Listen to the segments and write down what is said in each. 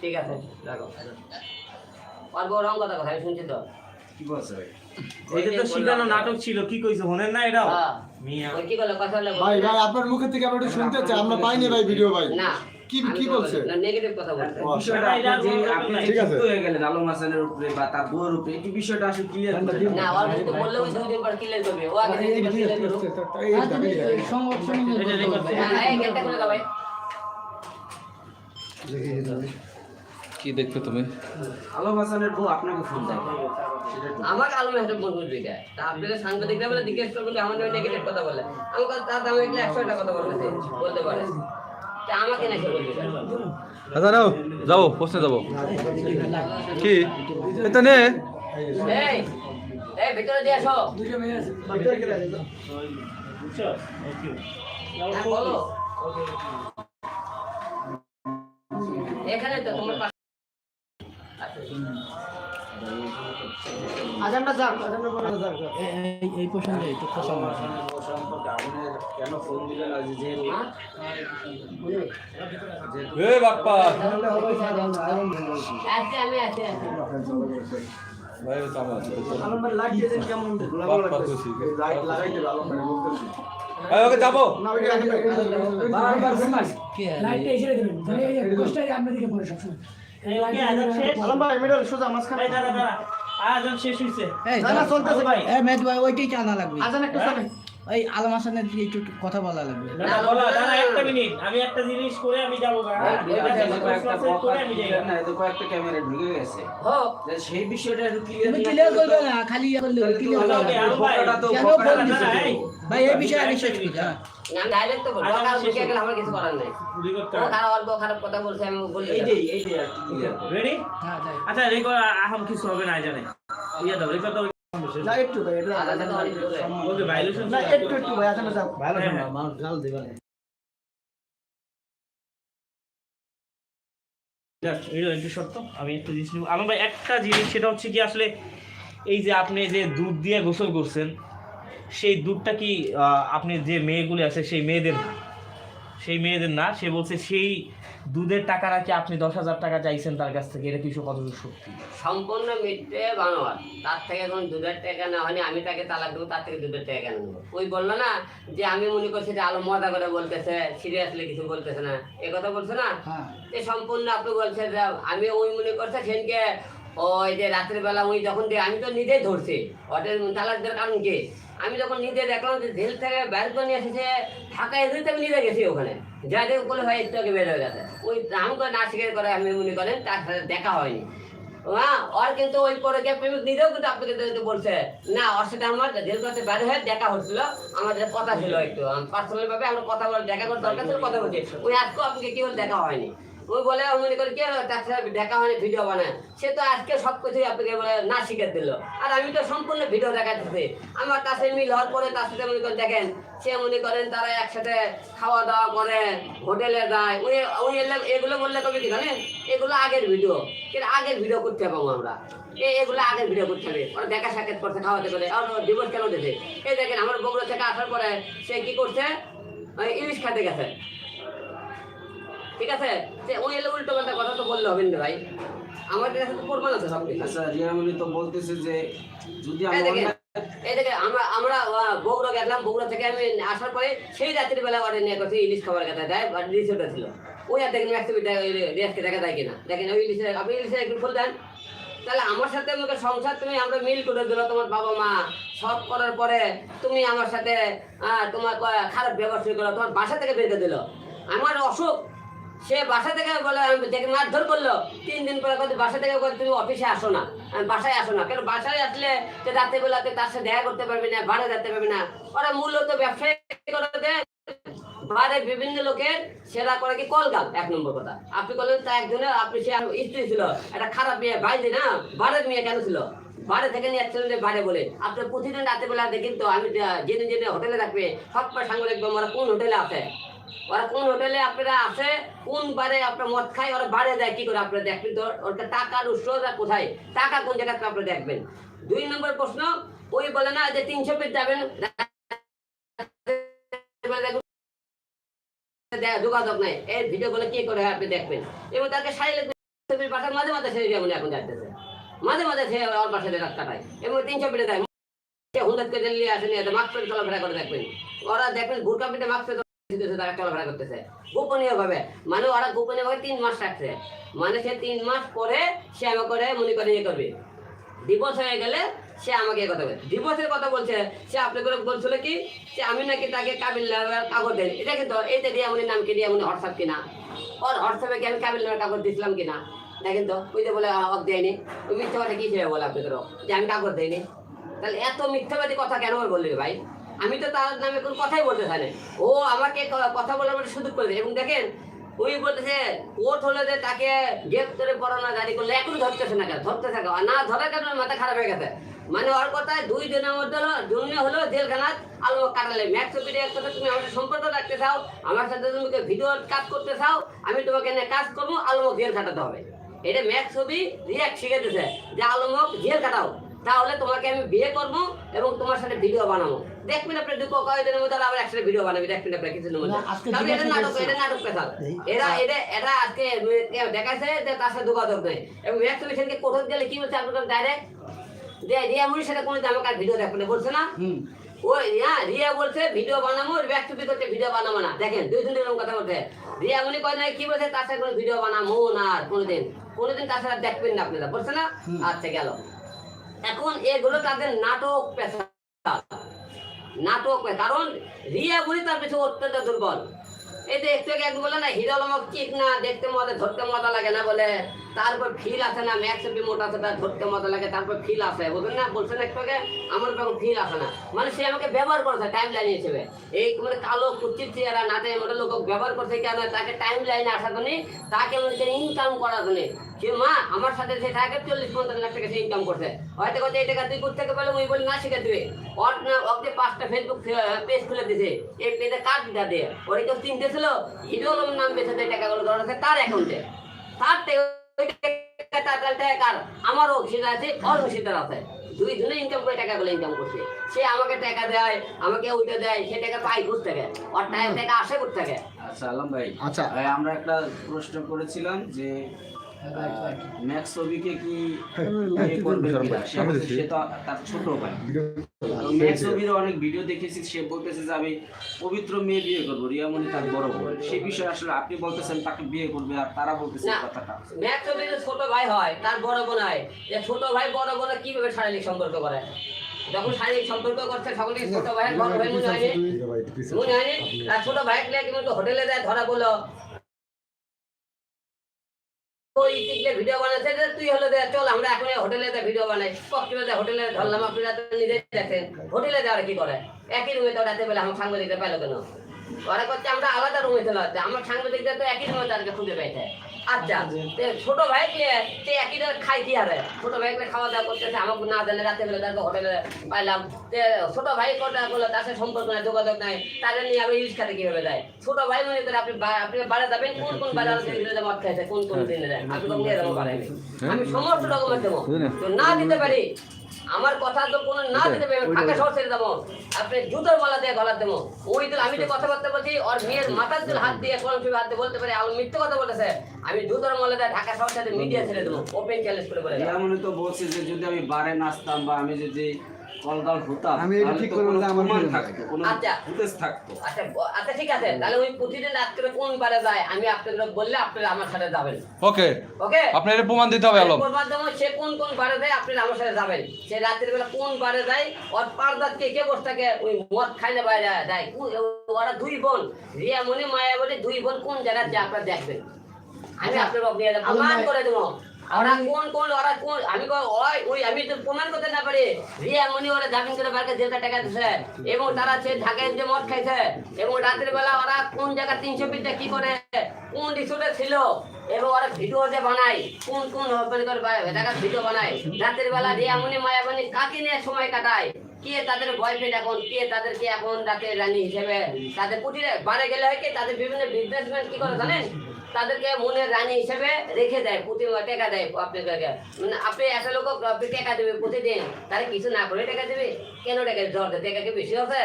ঠিক আছে রাখো আর বড় রং কথা কথা আমি শুনছি তো। কি বলছো ভাই? এটা তো শিখানো নাটক ছিল কি কইছো শোনেন না এটাও? হ্যাঁ। মিয়া। কি করল কথা ভাই ভাই আপনার মুখের থেকে আমরা একটু শুনতে চাই আমরা পাইনি ভাই ভিডিও ভাই। না। কি কি বলছে? নেগেটিভ কথা বলছে। বিষয়টা আপনি যে আপনি ঠিক হয়ে গেলেন আলম হাসানের উপরে বা তার বউয়ের উপরে এই বিষয়টা আসলে ক্লিয়ার না ওর কিন্তু বললে ওই দুই দিন পর ক্লিয়ার করবে। ও আগে দুই দিন পর ক্লিয়ার করবে হ্যাঁ এই গেটটা খুলে দাও ভাই। কি দেখবে তুমি? আলম হাসানের বউ আপনাকে ফোন দেয়। আমার আলমে হাতে বন্ধু দুইটা তা আপনাদের সাংবাদিকরা বলে জিজ্ঞেস করবেন আমাদের নেগেটিভ কথা বলে। আমি কথা তার দামে একশো টাকা কথা বলতে বলতে পারে। আচ্ছা নাও যাব পোস্টে যাব। কি? এটা নে। হ্যাঁ, এখানে তো তোমার যাক পরে যাক। এই প্রসঙ্গে একটু কথা বলা হাসানের বউ সম্পর্কে আপনি কেন ফোন দিলেন আজ যে হ্যাঁ? বাপ্পা। আমি আছি ভাই লাইট কেমন? লাইট বলতেছি ওকে বারবার লাইটটা এসে দেবেন। আপনাদেরকে পড়ে সবসময়। এই লাইট আলম ভাই মিডল সোজা মাঝখানে। আয়োজন শেষ হইছে। না না চলতেছে ভাই। ভাই ওইটাই জানা লাগবে। আজান একটু চলে আলম হাসানের দিকে একটু কথা বলা লাগবে। না না দাঁড়া একটা মিনিট। আমি একটা জিনিস করে আমি যাব কয়েকটা করে আমি যাই। বকা- না, এদের কয়েকটা ক্যামেরা ঢুকে গেছে। সেই বিষয়টা তুমি ক্লিয়ার ক্লিয়ার করবে না খালি ইয়ে করলে ক্লিয়ার করবে। ভাই, এই। বিষয়ে আগে শেষ করি হ্যাঁ। আমি ডাইরেক্ট তো বলব। আজান কারণ গেলে আমার কিছু করার নাই। পুরি করতে ও খারাপ অল্প খারাপ কথা বলছে আমি বলি এই যে এই যে আর কি ক্লিয়ার রেডি হ্যাঁ আচ্ছা রেকর্ড আহম কিছু হবে না জানে। ইয়া দাও রেকর্ড দাও না একটু ভাই এটা আজানটা তো অনেক দূরে। ওকে ভাইলেশন না একটু একটু ভাই আজানটা যাক ভালো শোনা, মানুষ গাল দিবা Just, একটু সত্য আমি একটা জিনিস আলম ভাই একটা জিনিস সেটা হচ্ছে কি আসলে এই যে আপনি যে দুধ দিয়ে গোসল করছেন সেই দুধটা কি আহ, আপনি যে মেয়েগুলি আছে সেই মেয়েদের না? সেই মেয়েদের না সে বলছে সেই দুধের টাকাটা কি আপনি দশ হাজার টাকা চাইছেন তার কাছ থেকে এটা কিছু কতটুকু সত্যি? সম্পূর্ণ মিথ্যে বানোয়ার। তার থেকে কোনো দুধের টাকা না হয়নি আমি তাকে তালাক দেবো তার থেকে দুধের টাকা কেন নেব? ওই বলল না যে আমি মনে করছি যে আলো মজা করে বলতেছে সিরিয়াসলি কিছু বলতেছে না। এ কথা বলছে না? হ্যাঁ। এ সম্পূর্ণ আপনি বলছেন যে আমি ওই মনে করছে সেনকে ওই যে রাত্রের বেলা ওই যখন দিয়ে আমি তো নিজেই ধরছি ওদের তালাক দেওয়ার কারণ কি? আমি যখন নিজে দেখলাম যে জেল থেকে বের করে নিয়ে এসেছে, ঢাকায় এসে আমি নিজে গেছি ওখানে। যা দেখে বলে, ভাই, একটু আগে বের হয়ে গেছে। ওই নাম করে না স্বীকার করে আমি মনে করেন, তার সাথে দেখা হয়নি। হ্যাঁ ওর কিন্তু ওই পরে গিয়ে প্রেমিক নিজেও কিন্তু আপনাকে কিন্তু বলছে, না, ওর সাথে আমার জেল করতে বাইরে হয়ে দেখা হচ্ছিল, আমাদের কথা ছিল একটু। পার্সোনাল ভাবে আমরা কথা বলে দেখা করে দরকার ছিল, কথা বলছি। ওই আজকেও আপনাকে কি বলে দেখা হয়নি। ওই বলে মনে করে, কি তার সাথে দেখা হয়নি ভিডিও বানায়। সে তো আজকে সব কিছুই আপনাকে বলে, না, শিখে দিল। আর আমি তো সম্পূর্ণ ভিডিও দেখাচ্ছি। আমার তার সাথে মিল হওয়ার পরে তার সাথে মনে করেন, দেখেন, সে মনে করেন তারা একসাথে খাওয়া দাওয়া করে, হোটেলে যায়। উনি উনি এগুলো বললে কবে কি জানেন? এগুলো আগের ভিডিও কিন্তু আগের ভিডিও করতে পাবো আমরা। এগুলো আগের ভিডিও করতে হবে। ওরা দেখা সাক্ষাৎ করতে, খাওয়াতে করে আর ডিভোর্স কেন দিতে এই দেখেন, আমার বগুড়া থেকে আসার পরে সে কি করছে? ইলিশ খেতে গেছে। ঠিক আছে? যে ওই এলে উল্টো পাল্টা কথা তো বললে হবে না ভাই। আমার কাছে তো প্রমাণ আছে সব কিছু আচ্ছা রিয়ামনি তো বলতেছে যে যদি এই দেখেন আমরা আমরা বগুড়া গেলাম বগুড়া থেকে আমি আসার পরে সেই রাত্রির বেলা অর্ডার নিয়ে করছি ইলিশ খাবার কথা দেয় আর রিসোর্টে ছিল। ওই আর দেখেন ম্যাক্সিমি রিয়াজকে দেখা যায় কিনা। দেখেন ওই ইলিশের আপনি ইলিশের একটু ফুল দেন। তাহলে আমার সাথে আমাকে সংসার তুমি আমরা মিল করে দিল তোমার বাবা মা। সব করার পরে তুমি আমার সাথে তোমার খারাপ ব্যবহার শুরু করল তোমার বাসা থেকে বেঁধে করে দিল। আমার অসুখ সে বাসা থেকে বলে দেখে মারধর করল। তিন দিন পরে বলে, বাসা থেকে বলে তুমি অফিসে আসো না। আমি বাসায় আসো না। কেন বাসায় আসলে যে রাতে বেলাতে তার সাথে দেখা করতে পারবি না বাড়ি যেতে পারবি না। ওরা মূলত ব্যবসায়ী করে দেয়। বাইরে বিভিন্ন লোকের সেরা করে কি কলগাল এক নম্বর কথা। আপনি বললেন তা একজনের আপনি সে স্ত্রী ছিল। একটা খারাপ মেয়ে বাইরে না বাড়ির মেয়ে কেন ছিল? বাড়ি থেকে নিয়ে আসছিলেন যে বাইরে বলে। আপনি প্রতিদিন রাতে বেলা দেখেন তো আমি জেনে জেনে হোটেলে থাকবে সব সাংবাদিক ওরা কোন হোটেলে আছে? ওরা কোন হোটেলে আপনারা আছে কোন বারে আপনার মদ খায়, ওরা বারে দেয়, কি করে আপনারা দেখবেন? ওটা টাকার উৎসটা কোথায়? টাকা কোন জায়গাতে আপনারা দেখবেন? দুই নম্বর প্রশ্ন, ওই বলে না যে তিনশো ফিট যাবেন? যোগাযোগ নাই। এই ভিডিওগুলো কি করে আপনি দেখবেন? এবং তাকে শারীরিক পাশে মাঝে মাঝে যেমন এখন যাইতেছে। মাঝে মাঝে সে ওর পাশে রাত এবং তিনশো পিঠে সে হুন্দাত নিয়ে আসে মাস্ক চলাফেরা করে দেখবেন। ওরা দেখবেন বুরকা পিঠে মাস্ক মানে মানে ইয়ে আপনাকে আমি নাকি তাকে কাবিল কাগজ দেন এটা কিন্তু এইটা দিয়ে এমনি নাম কি দিয়ে হোয়াটসঅ্যাপ কিনা? ওর হোয়াটসঅ্যাপে কি আমি কাবিল কাগজ দিয়েছিলাম কিনা? দেখেন তো ওই যে বলে অফ দেয়নি মিথ্যা কথা কি ছিল বলে আপনাদের যে আমি কাগজ দেয়নি তাহলে এত মিথ্যাবাদী কথা কেন বললি ভাই? আমি তো তার নামে কোনো কথাই বলতে না। ও আমাকে কথা বলার মধ্যে সুযোগ করে এবং দেখেন ওই বলতেছে কোর্ট হলে যে তাকে গ্রেপ্তারে পড়ানো জারি করলে এখন ধরতেছে না কেন? ধরতে থাকে আর না ধরার কারণে মাথা খারাপ হয়ে গেছে। মানে ওর কথায় দুই দিনের মধ্যে হলো জন্য হলো জেলখানাত আলো কাটালে। ম্যাক্স ভিডিও একসাথে তুমি আমার সাথে সম্পর্ক রাখতে চাও, আমার সাথে তুমি ভিডিও কাজ করতে চাও, আমি তোমাকে নিয়ে কাজ করব, আলমক জেল কাটাতে হবে। এটা ম্যাক্স ছবি রিয়াক্ট শিখে দিছে যে, আলমক জেল কাটাও তাহলে তোমাকে আমি বিয়ে করব এবং তোমার সাথে ভিডিও বানাবো। দেখবেন আপনি দুটো কয়েকদিনের মধ্যে আবার একসাথে ভিডিও বানাবি দেখবেন আপনি কিছুদিনের মধ্যে। এটা নাটক এটা নাটক পেশাল এরা এটা এটা আজকে দেখাচ্ছে যে তার সাথে যোগাযোগ নেই। এবং সেদিকে কোথাও গেলে কি বলছে আপনার ডাইরেক্ট যে রিয়া মুড়ির সাথে কোনো আমাকে আর ভিডিও দেখবে না বলছে না? ওই হ্যাঁ রিয়া বলছে ভিডিও বানাবো ব্যাক টু করতে ভিডিও বানাবো না। দেখেন দুই দিন এরকম কথা বলছে। রিয়া মুনি কয় না কি বলছে? তার সাথে কোনো ভিডিও বানাবো না আর কোনোদিন। কোনোদিন তার সাথে দেখবেন না আপনারা বলছে না? আচ্ছা গেল। এখন এগুলো তাদের নাটক পেশা। নাটক কারণ রিয়া মুনি তার পিছনে অত্যন্ত দুর্বল। এই যে একটু বলে না, হিরো আলমক ঠিক না, দেখতে মজা, ধরতে মজা লাগে না বলে। তারপর ফিল আছে না ম্যাক্স বি মোটা আছে, তার ধরতে মজা লাগে তারপর ফিল আছে বুঝলেন না? বলছেন একটু আগে, আমার তখন ফিল আসে না। মানে সে আমাকে ব্যবহার করেছে টাইম লাইন হিসেবে। এই মানে কালো কুচির চেহারা নাটে মোটা লোক ব্যবহার করছে কেন? তাকে টাইম লাইনে আসার জন্য, তাকে ইনকাম করার জন্য। সে মা আমার সাথে সে থাকে চল্লিশ পঞ্চাশ লাখ টাকা সে ইনকাম করছে। হয়তো কথা এই টাকা তুই থেকে পেলে? ওই বলে না শিখে দিবে। ওর না ওকে পাঁচটা ফেসবুক পেজ খুলে দিছে এই পেজে দিতে দিয়ে? ওরা কেউ চিনতে ছিল হিরো নাম বেছে দেয় টাকাগুলো ধরা আছে তার অ্যাকাউন্টে তার টাকা কার? আমারও অংশীদার আছে ওর অংশীদার আছে। দুই জনে ইনকাম করে টাকাগুলো ইনকাম করছে। সে আমাকে টাকা দেয় আমাকে ওইটা দেয় সে টাকা পাই ঘুষ থেকে? ওর টাকা আসে ঘুষ থেকে? আচ্ছা আলম ভাই আচ্ছা। ভাই, আমরা একটা প্রশ্ন করেছিলাম যে ম্যাক্স ছবিকে কি বিয়ে করবে কিনা? সে তো তার ছোট ভাই। ম্যাক্স ছবির অনেক ভিডিও দেখেছি সে বলতেছে যে আমি পবিত্র মেয়ে বিয়ে করব রিয়ামণি তার বড় বোন। সেই বিষয়ে আসলে আপনি বলতেছেন তাকে বিয়ে করবে আর তারা বলতেছে কথাটা। ছোট ভাই হয় তার বড় বোন হয় যে ছোট ভাই বড় বোনে কীভাবে শারীরিক সম্পর্ক করে? যখন শারীরিক সম্পর্ক করছে সকলে ছোট ভাইয়ের বড় ভাই মনে হয়নি মনে হয়নি আর ছোট ভাই কিন্তু হোটেলে দেয় ধরা বলো ওই টিকলে ভিডিও বানাচ্ছে তুই হলো দে, চল আমরা এখন হোটেলে ভিডিও বানাই। কক্সবাজার হোটেলে ধরলাম, আপনারা নিজে দেখেন। হোটেলে দেওয়ার কি করে? একই রুমে তো রাতে বেলা আমার সাংবাদিকরা পেল কেন? ওরা করছে আমরা আলাদা রুমে চলে যাচ্ছে আমার সাংবাদিকরা তো একই রুমে তাদেরকে খুঁজে পেয়েছে। আচ্ছা ছোট ভাইকে তে একই খাই কি হবে ছোট ভাইকে খাওয়া দাওয়া করতেছে আমাকে না জানে রাতে বেলা তাকে হোটেলে পাইলাম। তে ছোট ভাই কোটা বলে তার সাথে সম্পর্ক নাই যোগাযোগ নাই তাদের নিয়ে আবার ইলিশ খাতে কীভাবে যায়? ছোট ভাই মনে করে আপনি আপনি বাড়ে যাবেন কোন কোন বাজার দিনে মদ খাইছে কোন কোন দিনে যায়? আপনি তো নিয়ে যাব আমি সমস্ত ডকুমেন্ট দেবো। না দিতে পারি আমার কথা তো কোনো না দিতে পারবে ফাঁকা শহর ছেড়ে দেবো। আপনি জুতোর মালা দিয়ে গলা দেবো। ওই দিন আমি যে কথাবার্তা বলছি ওর মেয়ের মাথার দিল হাত দিয়ে কোন ছবি হাত দিয়ে বলতে পারে আমার মিথ্যে কথা বলেছে। আমি জুতোর মালা দিয়ে ঢাকা শহর সাথে মিডিয়া ছেড়ে দেবো ওপেন চ্যালেঞ্জ করে বলে। রিয়ামণি তো বলছে যে যদি আমি বারে নাচতাম বা আমি যদি কলগাল হতাম আমি এটা ঠিক তো করলাম আমার প্রমাণ থাকতো কোনো আচ্ছা। থাকতো। আচ্ছা আচ্ছা ঠিক আছে। তাহলে ওই প্রতিদিন রাত্রে কোন বারে যায় আমি আপনাদের বললে আপনারা আমার সাথে যাবেন। ওকে। ওকে? আপনার প্রমাণ দিতে হবে আলম। এরপর মাধ্যমে সে কোন কোন বারে যায় আপনারা আমার সাথে যাবেন। সে রাতের বেলা কোন বারে যায় ওর পারদাত কে কে বসে থাকে ওই মদ খাই না বাইরে যায় ওরা দুই বোন। রিয়া মনি মায়া বলে দুই বোন কোন জায়গায় যায় আপনারা দেখবেন। আমি আপনার বাপ প্রমাণ করে দেবো। ওরা কোন কোন ওরা কোন? আমি ওই ওই আমি তো প্রমাণ করতে না পারি। রিয়া মনি ওরা জামিন করে বারকে জেলটা টাকা দিছে। এবং তারা সে ঢাকায় যে মদ খাইছে। এবং রাতের বেলা ওরা কোন জায়গা তিনশো পিঠটা কি করে? কোন রিসোর্টে ছিল? এবং ওরা ভিডিও যে বানায় কোন কোন মানে করে ঢাকার ভিডিও বানায়। রাতের বেলা রিয়া মনি মায়ামণি কাকে নিয়ে সময় কাটায়? কে তাদের বয়ফ্রেন্ড এখন? কে তাদেরকে এখন রাতে রানী হিসেবে? তাদের কুটিরে বারে গেলে হয় কি? তাদের বিভিন্ন বিজনেসম্যান কি করে জানেন? তাদেরকে মনের রানী হিসেবে রেখে দেয় প্রতি টাকা দেয় আপনাদেরকে। মানে আপনি একটা লোক আপনি টাকা দেবে প্রতিদিন তাহলে কিছু না করে টাকা দেবে। কেন টাকা জ্বর টাকা কি বেশি আছে?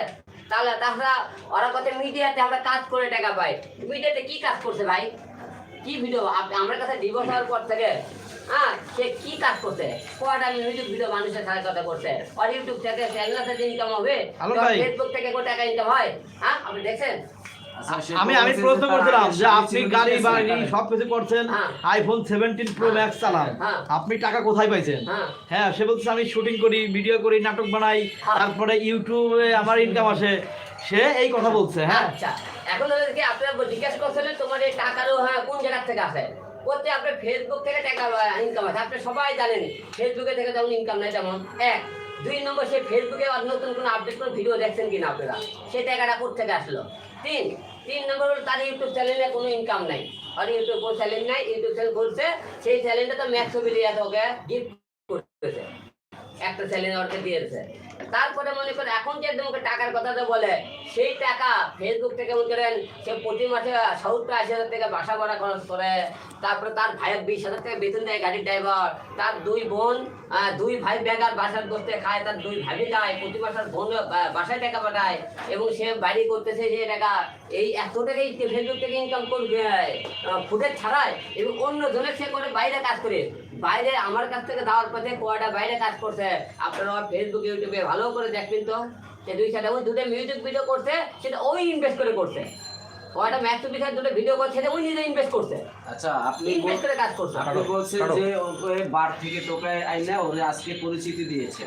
তাহলে তাছাড়া ওরা কত মিডিয়াতে আমরা কাজ করে টাকা পাই মিডিয়াতে কি কাজ করছে ভাই? কি ভিডিও আমার কাছে ডিভোর্স হওয়ার পর থেকে হ্যাঁ সে কি কাজ করছে? কয়টা মিউজিক ভিডিও মানুষের সাথে কথা করছে আর ইউটিউব থেকে চ্যানেল থেকে ইনকাম হবে ফেসবুক থেকে টাকা ইনকাম হয়? হ্যাঁ আপনি দেখছেন? আমি আমি প্রশ্ন করছিলাম যে আপনি গাড়ি বাড়ি করছেন। আইফোন সেভেন্টিন প্রো ম্যাক্স চালান। হ্যাঁ। আপনি টাকা কোথায় পাইছেন? হ্যাঁ। হ্যাঁ সে বলছে আমি শুটিং করি ভিডিও করি নাটক বানাই হ্যাঁ। তারপরে ইউটিউবে আমার ইনকাম আসে। সে এই কথা বলছে হ্যাঁ। আচ্ছা এখন আপনারা জিজ্ঞেস করছিলেন তোমার এই টাকারও হ্যাঁ কোন জায়গা থেকে আসে? করতে আপনার ফেসবুক থেকে টাকা ইনকাম আছে আপনি সবাই জানেন ফেসবুকে থেকে তেমন ইনকাম নাই তেমন। এক দুই নম্বর সে ফেসবুকে নতুন কোনো আপডেট কোনো ভিডিও দেখছেন কিনা আপনারা? সেই টাকাটা কোথা থেকে আসলো? তিন। তিন নম্বর হলো তার ইউটিউব চ্যানেলে কোনো ইনকাম নাই। আর ইউটিউব চ্যানেল নাই ইউটিউব চ্যানেল করছে সেই চ্যানেলটা তো ম্যাক্স ছবি দিয়ে ওকে গিফট করতেছে। একটা ছেলে ওকে দিয়েছে। তারপরে মনে করেন, এখন যে তোমাকে টাকার কথাটা বলে, সেই টাকা ফেসবুক থেকে মনে করেন, সে প্রতি মাসে সত্তর, আশি হাজার টাকা বাসা ভাড়া খরচ করে, তারপরে তার ভাইয়ের বিশ হাজার টাকা বেতন দেয় গাড়ির ড্রাইভার তার দুই বোন দুই ভাই বেগার বাসার বসতে খায়, তার দুই ভাবি খায়, প্রতি মাসের বোন বাসায় টাকা পাঠায়, এবং সে বাড়ি করতেছে যে টাকা, এই এত টাকাই ফেসবুক থেকে ইনকাম করবে ফুটেজ ছাড়ায়, এবং অন্য জনের সে করে বাইরে কাজ করে। বাইরে আমার কাছ থেকে দেওয়ার পথে কয়টা বাইরে কাজ করছে। আপনারা ফেসবুক ইউটিউবে ভালো করে দেখবেন তো সে দুই সাথে ওই দুটো মিউজিক ভিডিও করছে সেটা ওই ইনভেস্ট করে করছে। কয়টা ম্যাক্স বিষয়ে দুটো ভিডিও করছে সেটা ওই নিজে ইনভেস্ট করছে। আচ্ছা আপনি ইনভেস্ট করে কাজ করছে। আপনি বলছেন যে ওকে বার থেকে টোকায় আইনা ওরে আজকে পরিচিতি দিয়েছে।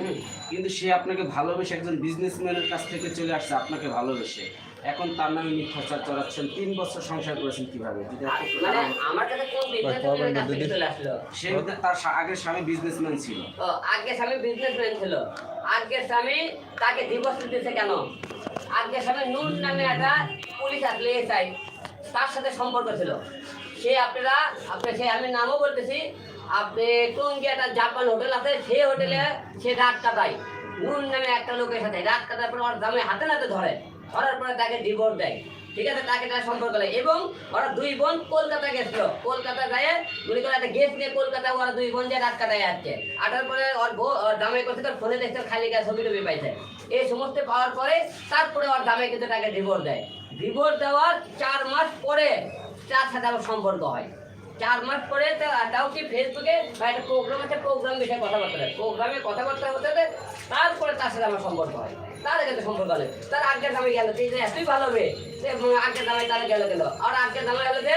কিন্তু সে আপনাকে ভালোবেসে একজন বিজনেসম্যানের কাছ থেকে চলে আসছে আপনাকে ভালোবেসে। এখন তার নামে মিথ্যাচার চড়াচ্ছেন তিন বছর সংসার করেছেন কীভাবে? মানে সে তার আগের স্বামী বিজনেসম্যান ছিল। ও আগে স্বামী বিজনেসম্যান ছিল। আগে স্বামী তাকে ডিভোর্স দিতেছে কেন? আগে স্বামী নূর নামে একটা পুলিশ আসলে এসআই তার সাথে সম্পর্ক ছিল। সে আপনারা আপনি সে আমি নামও বলতেছি আপনি টঙ্গি একটা জাপান হোটেল আছে সে হোটেলে সে রাত কাটায় নূর নামে একটা লোকের সাথে রাত কাটার পর ওর দামে হাতে নাতে ধরে। ধরার পরে তাকে ডিভোর্স দেয়। ঠিক আছে? তাকে তার সম্পর্ক নেই এবং ওরা দুই বোন কলকাতা গেছিল। কলকাতা যায় মনে করে একটা গেস্ট নিয়ে কলকাতা ওরা দুই বোন যে রাত কাটায় আসছে আটার পরে ওর বউ, ওর দামে করছে তার ফোনে দেখছে, খালি গায়ে ছবি টবি পাইছে। এই সমস্ত পাওয়ার পরে তারপরে ওর দামে কিন্তু তাকে ডিভোর্স দেয়। ডিভোর্স দেওয়ার চার মাস পরে তার সাথে আবার সম্পর্ক হয়। চার মাস পরে তাও কি ফেসবুকে বা একটা প্রোগ্রাম আছে প্রোগ্রাম বিষয়ে কথাবার্তা হয়। প্রোগ্রামে কথাবার্তা হতে হতে তারপরে তার সাথে আমার সম্পর্ক হয়। তার কিন্তু সম্পর্ক হলে তার আগের দামে গেল যে এতই ভালো হবে আগের দামে তাহলে গেল গেল আর আগের দামে হলো যে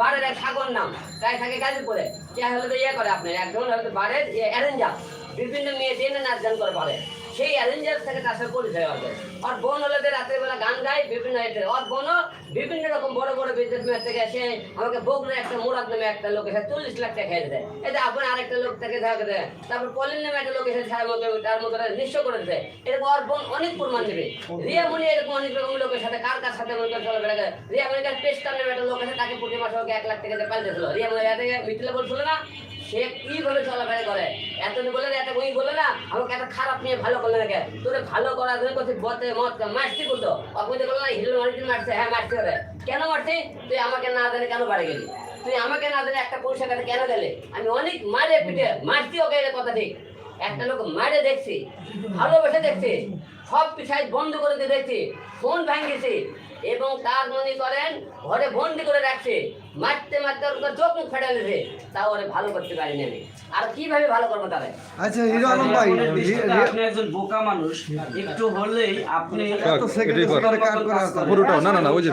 বাড়ির এক ঠাকুর নাম। তাই থাকে গাজীপুরে। কে হলো যে ইয়ে করে আপনি একজন হলো বাড়ির অ্যারেঞ্জার। বিভিন্ন মেয়ে টেনে নাচ গান করে পারে সেই অ্যারেঞ্জার থেকে তার পরিচয় হবে আর বোন হলো যে রাত্রেবেলা গান গায় বিভিন্ন ওর বোনও বিভিন্ন রকম বড় বড় বিজনেসম্যান থেকে এসে আমাকে বগুড়া একটা, মোরাদ নামে একটা লোক এসে চল্লিশ লাখ টাকা খেয়ে দেয়। এটা আপনার আরেকটা লোক থেকে দেখা দেয়। তারপর পলিন নামে একটা লোক এসে তার মতো তার মতো নিঃস্ব করে দেয়। এরকম ওর বোন অনেক প্রমাণ দেবে। রিয়া মনি এরকম অনেক রকম লোকের সাথে কার কার সাথে মনে করে চলাফেরা করে। রিয়া মনিকার পেস্টার নামে একটা লোক আছে, তাকে প্রতি মাসে এক লাখ টাকা দিয়ে পাল্টেছিল রিয়া মনি মিথিলা বলছিল না সে কি বলে চলাফেরা করে? এত বলে না, এত বই বলে না, আমাকে এত খারাপ নিয়ে ভালো করলে না তোরে ভালো করার জন্য করছে বতে মত মারছি বলতো। অকুতে বলল না, হিরো মারছি, মারছে হ্যাঁ মারছে ওরে। কেন মারছি? তুই আমাকে না জানে কেন বাড়ি গেলি? তুই আমাকে না জানে একটা পয়সা কাছে কেন গেলে? আমি অনেক মারে পিটে মারছি ওকে এটা কথা ঠিক। একটা লোক মারে দেখছি, ভালোবেসে দেখছি, সব পিছাই বন্ধ করে দিয়ে দেখছি, ফোন ভাঙিয়েছি এবং তার মনে করেন, ঘরে বন্দি করে রাখছে। মারতে মারতে ওর চোখ মুখ ফেটে গেছে তাও ওরে ভালো করতে পারিনি আমি আর কীভাবে ভালো করব তাহলে আচ্ছা হিরো আলম ভাই আপনি একজন বোকা মানুষ একটু হলেই আপনি উঠাও, না, না, না, ওই যে।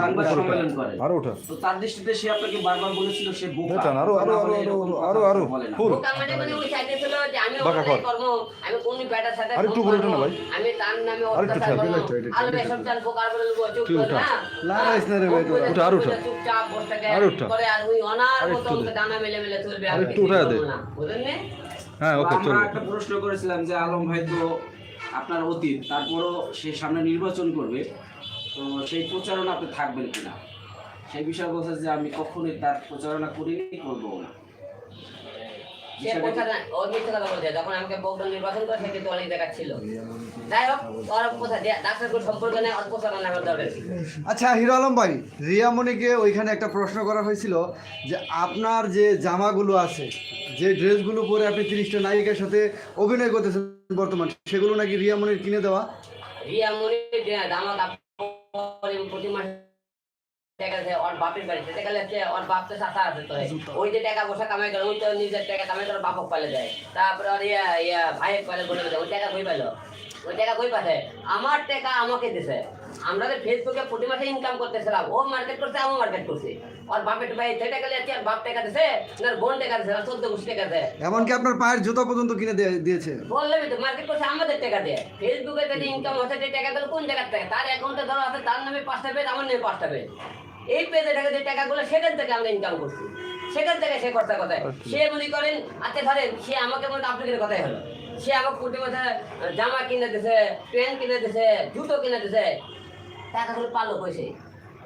আরও ওঠা তো তার দৃষ্টিতে সে আপনাকে বারবার বলেছিল সে বোকা আরও, আরও, আরও, আরও, আরও, আরও, না। বোকা মানে মানে ওই চাইতে ছিল যে আমি বাঁকা অন্যায় কর। কর্ম আমি কোন ব্যাটার সাথে ফোন উপরে উঠো না ভাই। আমি তার নামে আরেকটু অত্যাচার উঠা, করব। এটা, এটা, এটা, আলো এটা। এসব চাল বোকার বলে বলব, চুপ কর। না। লাগাইস না রে ভাই, ও বলে উঠা, আর উঠা। চুপচাপ বসে থাকে, আর উঠা। করে আর ওই অনার মতো একটু দে। ওকে ডানা মেলে মেলে চলবে, আর একটু কিছু দে। বলব না। বুঝলেন নে? হ্যাঁ আমরা একটা প্রশ্ন করেছিলাম যে আলম ভাই তো আপনার অতীত তারপরও সে সামনে নির্বাচন করবে তো সেই প্রচারণা আপনি থাকবেন কিনা সেই বিষয়ে বলছে যে আমি কখনোই তার প্রচারণা করিনি করব না সে কথা না- ও মিথ্যে কথা বলছে, যখন আমাকে বউটা নির্বাচন করে, সে কিন্তু অনেক দেখাচ্ছিল। যাই হোক, ওর কথা ডাক্তার সম্পর্ক নেই, অল্প চালান আমার দরকার আচ্ছা হিরো আলম ভাই রিয়ামণিকে ওইখানে একটা প্রশ্ন করা হয়েছিল যে আপনার যে জামাগুলো আছে যে ড্রেসগুলো পরে আপনি তিরিশটা নায়িকার সাথে অভিনয় করতেছেন বর্তমান সেগুলো নাকি রিয়ামণির কিনে দেওয়া? রিয়া মনির জামা কাপড় প্রতি মাসে টাকা দেয় ওর বাপের বাড়িতে। দেখা যাচ্ছে ওর বাপ তো চাষা আছে তো। ওই যে টাকা পয়সা কামাই করে ওই তো নিজের টাকা কামাই করে বাপক পালে দেয়। তারপরে ওর ইয়া ইয়া ভাই পালে বলে দেয় ওই টাকা কই পাইলো? ওই টাকা কই পাঠে আমার টাকা আমাকে দিছে। আমরা তো ফেসবুকে প্রতি মাসে ইনকাম করতেছিলাম ও মার্কেট করছে আমি মার্কেট করছি। ওর বাপের ভাই যে টাকা লিয়েছে আর বাপ টাকা দিছে না বোন টাকা দিছে আর চোদ্দ গোষ্ঠী টাকা দেয় এমনকি আপনার পায়ের জুতা পর্যন্ত কিনে দিয়েছে। বললাম তো মার্কেট করছে আমাদের টাকা দিয়ে। ফেসবুকে যদি ইনকাম হচ্ছে সেই কোন জায়গার থেকে তার অ্যাকাউন্টে ধরো আছে তার নামে পাঁচটা পেজ আমার নামে পাঁচটা পেজ। এই পেজে টাকা যে টাকাগুলো সেখান থেকে আমরা ইনকাম করছি। সেখান থেকে সে কথা কথায়? সে মনে করেন আচ্ছা ধরেন সে আমাকে মনে আপনাদের কথাই হলো। সে আমাকে প্রতি মাসে জামা কিনে দিছে প্যান্ট কিনে দিছে জুতো কিনে দিছে। টাকাগুলো পালো কইছে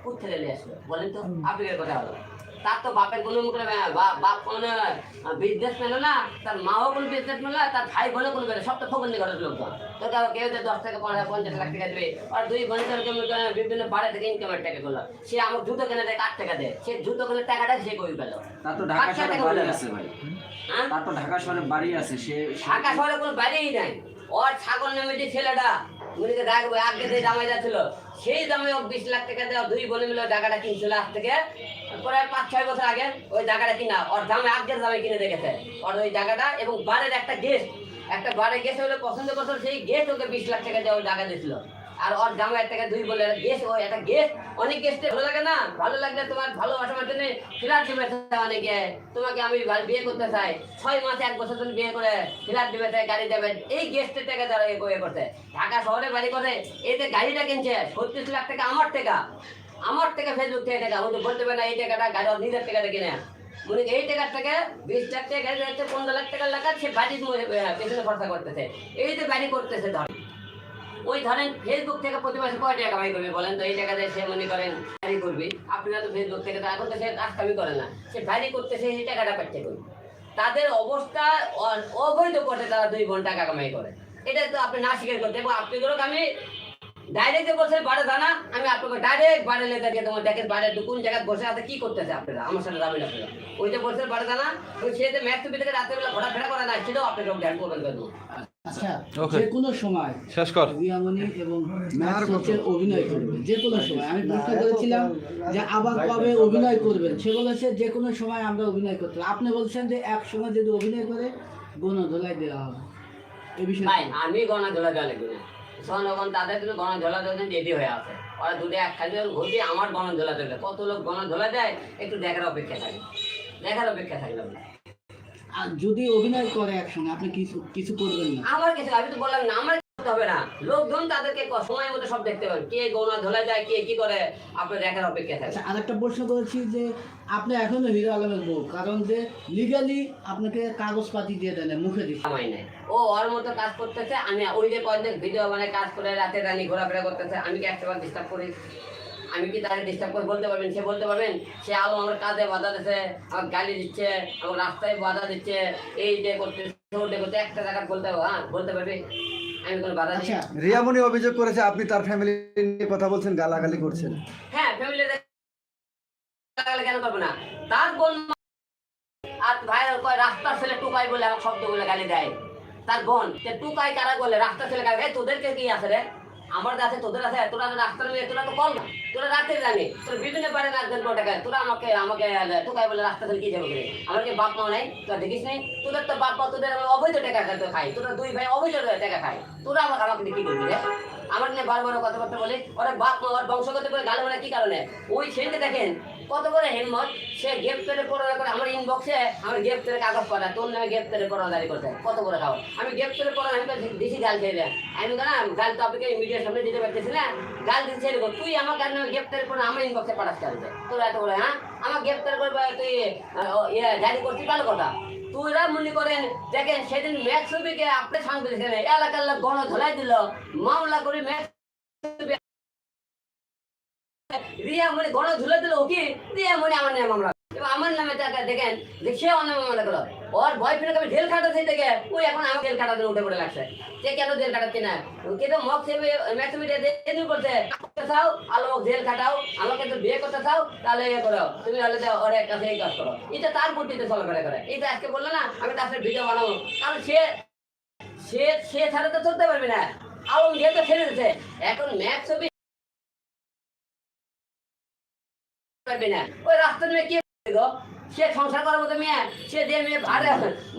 কোথা নিয়ে আসলো? বলেন তো আপনাদের কথা হলো। তার তো বাপের কোনো মুখে বাপ কোনো বিজনেস পেল না তার মাও কোনো বিজনেস না তার ভাই বোনও কোনো পেল সব তো লোকজন তো তাও কেউ দশ থেকে পনেরো পঞ্চাশ লাখ টাকা দেবে আর দুই বোনের বিভিন্ন বাড়ি থেকে ইনকামের টাকা গুলো। সে আমার জুতো কিনে দেয় আট টাকা দেয়? সে জুতো কিনে টাকাটা সে কই পেল? তার তো ঢাকা শহরে বাড়ি আছে ভাই। হ্যাঁ? তার তো ঢাকা শহরে বাড়ি আছে সে সে- ঢাকা শহরে কোনো বাড়িই নাই। ওর ছাগল নামে যে ছেলেটা উনিকে ডাকবে আগে যে জামাই যাচ্ছিল, সেই জামাই ও বিশ লাখ টাকা দেওয়া দুই বোনে মিলে জায়গাটা কিনছিল আজ থেকে। পরে পাঁচ ছয় বছর আগে ওই জায়গাটা কিনা, ওর জামাই আগের জামাই কিনে দেখেছে। ওর ওই জায়গাটা এবং বারের একটা গেস্ট একটা বারে গেস্ট হলে পছন্দ করছিল, সেই গেস্ট ওকে বিশ লাখ টাকা দেওয়া জায়গা দিয়েছিল। আর ওর জামাই একটা দুই বলে গেস্ট ওই একটা গেস্ট অনেক গেস্টে ভালো লাগে না? ভালো লাগলে তোমার ভালোবাসার জন্য ফ্ল্যাট দিবে অনেকে। তোমাকে আমি বিয়ে করতে চাই। ছয় মাসে এক বছর তুমি বিয়ে করে ফ্ল্যাট দিবে গাড়ি দেবেন এই গেস্টের টাকা দ্বারা এ করে করতে ঢাকা শহরে বাড়ি করে, এই যে গাড়িটা কিনছে, ছত্রিশ লাখ টাকা আমার টাকা। আমার টাকা ফেসবুক থেকে টাকা ও তো বলতে পারে না, এই টাকাটা গাড়ি ওর নিজের টাকাটা কিনে। করি এই টাকার থেকে বিশ লাখ টাকা, গাড়ি পনেরো লাখ টাকা লাগা সে বাড়ির পেছনে খরচা করতেছে। এই যে বাড়ি করতেছে ধর। ওই ধরেন ফেসবুক থেকে প্রতি মাসে কয় টাকা কামাই করবে বলেন তো? এই টাকা দিয়ে সে মনে করেন বাড়ি করবে। আপনারা তো ফেসবুক থেকে তো এখন তো সে কাজ কামি করে না। সে বাড়ি করতেছে, সেই টাকাটা পাচ্ছে করবে তাদের অবস্থা অবৈধ পথে তারা দুই বোন টাকা কামাই করে। এটা তো আপনি না স্বীকার করতে এবং আপনাদেরও আমি ডাইরেক্ট বলছে, বাড়ে দানা, আমি আপনাকে ডাইরেক্ট বাড়ে লেগে দিয়ে তোমার দেখেন বাড়ে কোন জায়গায় বসে আছে, কি করতেছে আপনারা? আমার সাথে যাবেন আপনারা? ওই যে বলছে, বাড়ে ওই সে যে ম্যাচ থেকে রাত্রেবেলা ঘোরাফেরা করে না, সেটাও আপনাকে ধ্যান করবেন আচ্ছা যে কোনো সময় শেষ কর। রিয়ামণি এবং অভিনয় করবে যে কোনো সময়। আমি প্রশ্ন করেছিলাম যে আবার কবে অভিনয় করবেন? সে বলেছে যে কোনো সময় আমরা অভিনয় করতে আপনি বলছেন যে এক সময় যদি অভিনয় করে গণ ধোলাই দেওয়া হবে। এই বিষয়ে ভাই আমি গণা ধোলা দেওয়া লাগবে না। জনগণ তাদের কিন্তু গণা ধোলা দেওয়ার জন্য রেডি হয়ে আছে। ওরা দুটো এক খালি ঘুরবে আমার গণা ধোলা দেবে। কত লোক গণা ধোলা দেয়? একটু দেখার অপেক্ষা থাকে দেখার অপেক্ষা না আর যদি অভিনয় করে একসঙ্গে আপনি কিছু কিছু করবেন না। আমার কিছু আমি তো বললাম না আমার করতে হবে না। লোকজন তাদেরকে সময় মতো সব দেখতে পাবেন কে ধোলা যায় কে কি করে আপনার দেখার অপেক্ষা থাকে। আচ্ছা আরেকটা প্রশ্ন করেছি যে আপনি এখনও হিরো আলমের বউ কারণ যে লিগালি আপনাকে কাগজপাতি দিয়ে দেন মুখে দিচ্ছে সময় নেই। ও ওর মতো কাজ করতেছে আমি ওই যে কয়েকদিন ভিডিও মানে কাজ করে রাতে রানি ঘোরাফেরা করতেছে আমি কি একটাবার ডিস্টার্ব করি? আমি কি তাকে ডিস্টার্ব করে বলতে পারবেন? সে বলতে পারবেন সে আলো আমার কাজে বাধা দিচ্ছে আমার গালি দিচ্ছে আমার রাস্তায় বাধা দিচ্ছে এই যে করতেছে ওটা করতে একটা জায়গা বলতে হবে হ্যাঁ বলতে পারবে? আমি কোনো বাধা দিই আচ্ছা রিয়ামণি অভিযোগ করেছে আপনি তার ফ্যামিলি নিয়ে কথা বলছেন গালাগালি করছেন। হ্যাঁ ফ্যামিলি কেন করব না? তার বোন আর ভাইয়ের কয় রাস্তার ছেলে টুকাই বলে আমার শব্দ বলে গালি দেয়। তার বোন যে টুকাই কারা বলে? রাস্তার ছেলে গালি তোদেরকে কি আছে রে? আমার কাছে তোদের আছে তোরা তো রাস্তার মেয়ে, তোরা তো কল তোরা রাখতে জানি তোরা বিভিন্ন বারে রাখবেন টাকা তোরা আমাকে আমাকে টুকাই বলে ছেলে কি যাবে আমার কি বাপ মা নাই? তোরা দেখিস নাই তোদের তো বাপ মা, তোদের অবৈধ টাকা খাই খাই। তোরা দুই ভাই অবৈধ টাকা খাই। তোরা আমাকে আমাকে দেখি করবি রে? আমার নিয়ে বারবার কথাবার্তা বলে, ওরা বাপ মা, ওর বংশগত করে গালে মানে কি কারণে? ওই ছেলেটা দেখেন কত করে হেলমট সে গ্রেপ্তারে পড়াশোনা করে, আমার ইনবক্সে আমার গ্রেপ্তারে কাগজ করা তোর নামে গ্রেপ্তারে পড়া দাঁড়ি করতে কত করে খাওয়া আমি গ্রেপ্তারে পড়া আমি তো দিছি গাল দেয়। আমি না গাল তো আপনাকে মিডিয়ার সামনে দিতে পারতেছি না, গাল দিচ্ছি এরকম তুই আমার গাল নামে গ্রেপ্তারে পড়া আমার ইনবক্সে পাঠাস কেন তোর এত বলে হ্যাঁ? আমার গ্রেপ্তার করবে তুই ইয়ে জারি করছিস, ভালো কথা। তুইরা মনে করেন, দেখেন, সেদিন ম্যাক্স ছবিকে আপনি সাংবাদিক এলাকার লোক গণ ধলাই দিল, মামলা করে ম্যাক্স রিয়া মনে গণ ঝুলে দিল ওকে রিয়া মনে আমার নামে মামলা এবার আমার নামে টাকা দেখেন যে সে নামে মামলা করল। ওর বয়ফ্রেন্ড আমি জেল খাটাতে দেখে, ওই এখন আমাকে জেল খাটাতে উঠে পড়ে লাগছে। সে কেন জেল খাটাচ্ছে না? ওকে তো মক সেবে ম্যাক্সিমিটা দিয়ে করছে। চাও আলো জেল খাটাও আমাকে তো বিয়ে করতে চাও, তাহলে ইয়ে করো। তুমি হলে তো ওর কাছে এই কাজ করো। এটা তার বুদ্ধিতে চলাফেরা করে। এটা আজকে বলল না, আমি তার সাথে ভিডিও বানাবো। কারণ সে সে সে ছাড়া তো চলতে পারবে না। আলম যেহেতু ছেড়ে দিচ্ছে এখন ম্যাক্স পারবে না ওই রাস্তা মেয়ে কে গো সে সংসার করার মতো মেয়ে, সে যে মেয়ে ভাড়ে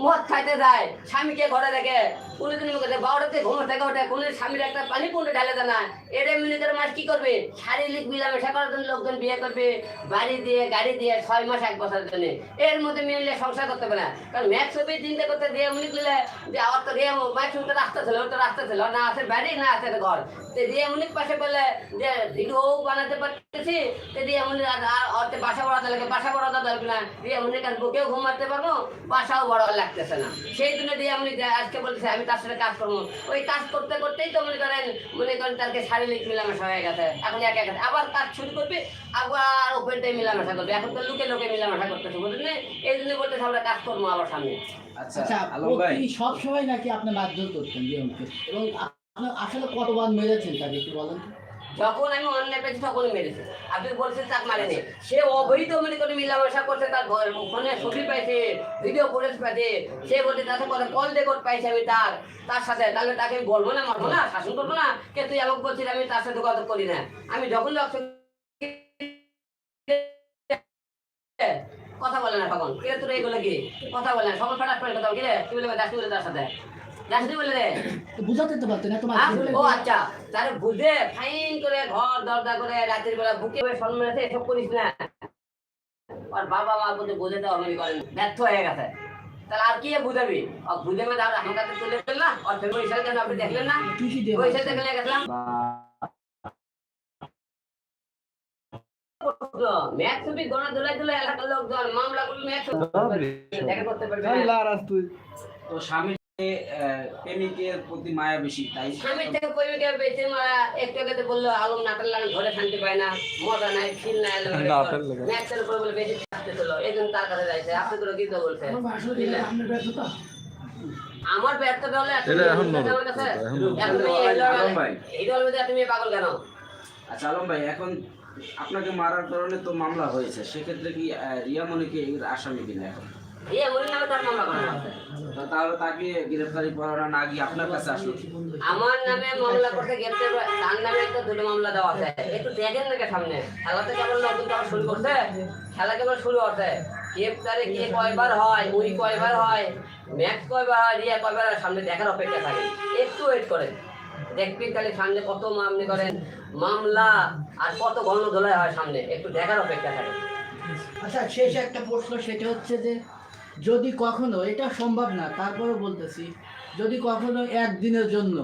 মদ খাইতে যায়, স্বামীকে ঘরে রেখে কোনোদিন মুখে বারোটাতে ঘুমো থেকে ওঠে কোনো স্বামীর একটা পানি পুন্ডে ঢালে দেয় না। এটা মিনিটের মাস কি করবে? শারীরিক মিলামেশা করার জন্য লোকজন বিয়ে করবে, বাড়ি দিয়ে, গাড়ি দিয়ে ছয় মাস, এক বছরের জন্য। এর মধ্যে মেয়ে নিলে সংসার করতে পারে না। কারণ ম্যাক্স ছবি চিন্তা করতে দিয়ে উনি দিলে যে, আমার তো রিয়া ম্যাক্স তো রাস্তা ছিল ওর তো রাস্তা ছিল, না আছে বাড়ি, না আছে ঘর। তো দিয়ে উনি পাশে বলে যে ভিডিও বানাতে পারতেছি। তো দিয়ে উনি আর আর বাসা বড়াতে লাগে বাসা বড়াতে লাগবে না দিয়ে উনি বুকেও ঘুমাতে পারব বাসাও বড় লাগতেছে না। সেই জন্য দিয়ে আজকে বলতেছে আমি তার সাথে কাজ করব। ওই কাজ করতে করতেই তো মনে করেন মনে করেন তাকে শারীরিক মিলামেশা হয়ে গেছে। এখন এক এক আবার কাজ শুরু করবে আবার ওপেনটাই মিলামেশা করবে। এখন তো লোকে লোকে মিলামেশা করতেছে বুঝলেন এই জন্য বলতেছে আমরা কাজ করব আবার সামনে আচ্ছা আচ্ছা সব সময় নাকি আপনি মারধর করতেন এবং আসলে কতবার মেরেছেন তাকে একটু বলেন? যখন আমি অন্যায় পেয়েছি তখন মেরেছে। আপনি বলছেন তাক মারেনি। সে অবৈধ মনে করে মিলামেশা করছে তার ফোনে ছবি পাইছে ভিডিও ফুটেজ পাইছে। সে বলছে তাতে কথা কল রেকর্ড পাইছে আমি তার তার সাথে। তাহলে তাকে আমি বলব না মারবো না শাসন করব না কে তুই আমাকে বলছিস আমি তার সাথে যোগাযোগ করি না। আমি যখন কথা বলে না তখন। কে তোর এইগুলো কি? কথা বলে না। সকল করে কথা বলে, কি রে? কি বলে? বলে তার সাথে? বলে তো বুঝাতে তো পারতেন এত হ্যাঁ? মারধর ও আচ্ছা তাহলে বুঝে ফাইন করে ঘর দরজা করে রাতের বেলা বুকে সম্মান আছে এসব করিস না। আর বাবা মা বুঝে বুঝে দেওয়া মনে করেন ব্যর্থ হয়ে গেছে। তাহলে আর কি বুঝাবি? আর বুঝে আমার কাছে চলে গেল না আর কেন আপনি দেখলেন না? পয়সা দেখলে গেছিলাম ম্যাথ ছবি গণা দোলাই দোলাই এলাকার লোকজন মামলা করলে ম্যাথ দেখা করতে পারবে না। তো আহ, প্রেমিকের প্রতি মায়া বেশি তাই স্বামীর থেকে প্রেমিকের বেশি মারা একটু আগে বলল আলম নাটার লাগে ঘরে শান্তি পায় না মজা নাই ফিল নাই। ম্যাক্সের উপরে বলে বেশি থাকতে ছিল এই জন্য তার কাছে যাইছে। আপনি তো কি তো বলছে আমার ব্যর্থতা। হলে এখন আমার কাছে। মেয়ে এই মধ্যে এত পাগল কেন? আচ্ছা আলম ভাই এখন আপনাকে মারার কারণে তো মামলা হয়েছে। সেক্ষেত্রে কি আহ, রিয়ামণিকে এর আসামি কিনা এখন? মামলা তাহলে তাকে গ্রেফতারি করানো না গিয়ে আপনার কাছে আসলো আমার নামে মামলা করতে গেছে তার নামে তো দুটো মামলা দেওয়া আছে। একটু দেখেন নাকি সামনে। খেলাতে কেবল নতুন কেবল শুরু করছে? খেলা কেবল শুরু হচ্ছে? গ্রেপ্তারে কে কয়বার হয় উই কয়বার হয় ম্যাক্স কয়বার হয় রিয়া কয়বার হয় সামনে দেখার অপেক্ষা থাকে। একটু ওয়েট করেন। দেখবেন খালি সামনে কত মামনি করেন। মামলা আর কত গণ ধোলাই হয় সামনে। একটু দেখার অপেক্ষা থাকে। আচ্ছা শেষ একটা প্রশ্ন সেটা হচ্ছে যে যদি কখনো এটা সম্ভব না তারপরে বলতেছি যদি কখনো একদিনের জন্য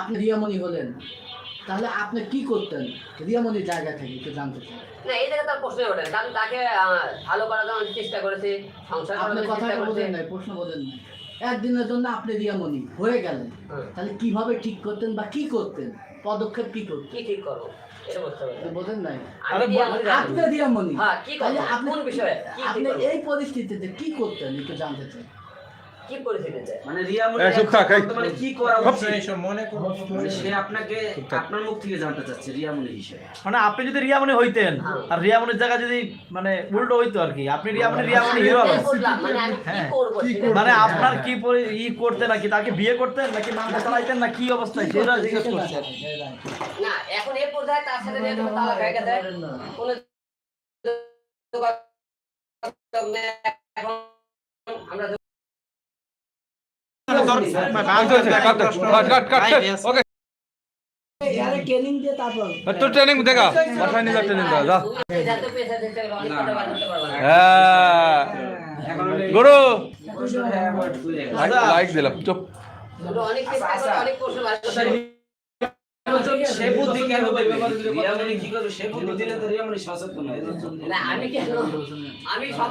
আপনি রিয়ামণি হলেন তাহলে আপনি কি করতেন? রিয়ামণির জায়গা থেকে একটু জানতে চাই। না এই জায়গায় তার প্রশ্নই ওঠে না। কারণ তাকে ভালো করার জন্য চেষ্টা করেছি সংসার আপনি করেছি। বলেন নাই প্রশ্ন বলেন নাই। একদিনের জন্য আপনি রিয়ামণি হয়ে গেলেন তাহলে কীভাবে ঠিক করতেন বা কি করতেন? পদক্ষেপ কি করতেন? কি ঠিক করব? আপনি হ্যাঁ? এই পরিস্থিতিতে কি করতেন? একটু জানতে চাই। কি মানে কি করা উচিত? মানে সে আপনাকে আপনার মুখ থেকে জানতে চাচ্ছে রিয়ামণি হিসেবে মানে আপনি যদি রিয়ামণি হইতেন হ্যাঁ। আর রিয়ামণির জায়গা যদি মানে উল্টো হইতো আর কি আপনি হিরো মানে আমি কি হ্যাঁ। মানে আপনার কি পরি ই করতেন নাকি তাকে বিয়ে করতেন নাকি মামলা চালাইতেন না কি অবস্থায়? সেটা জিজ্ঞেস করছি। আর কি। না এখন এই পর্যায়ে তার সাথে তালাক হয়ে গেছে কোনো যোগাযোগ নেই। এখন আমরা তোর ট্রেনিং দেখা বাসায় নিয়ে ট্রেনিং দেখা। হ্যাঁ। গুরু। লাইক দিলাম চুপ। আমি কেন? আমি সব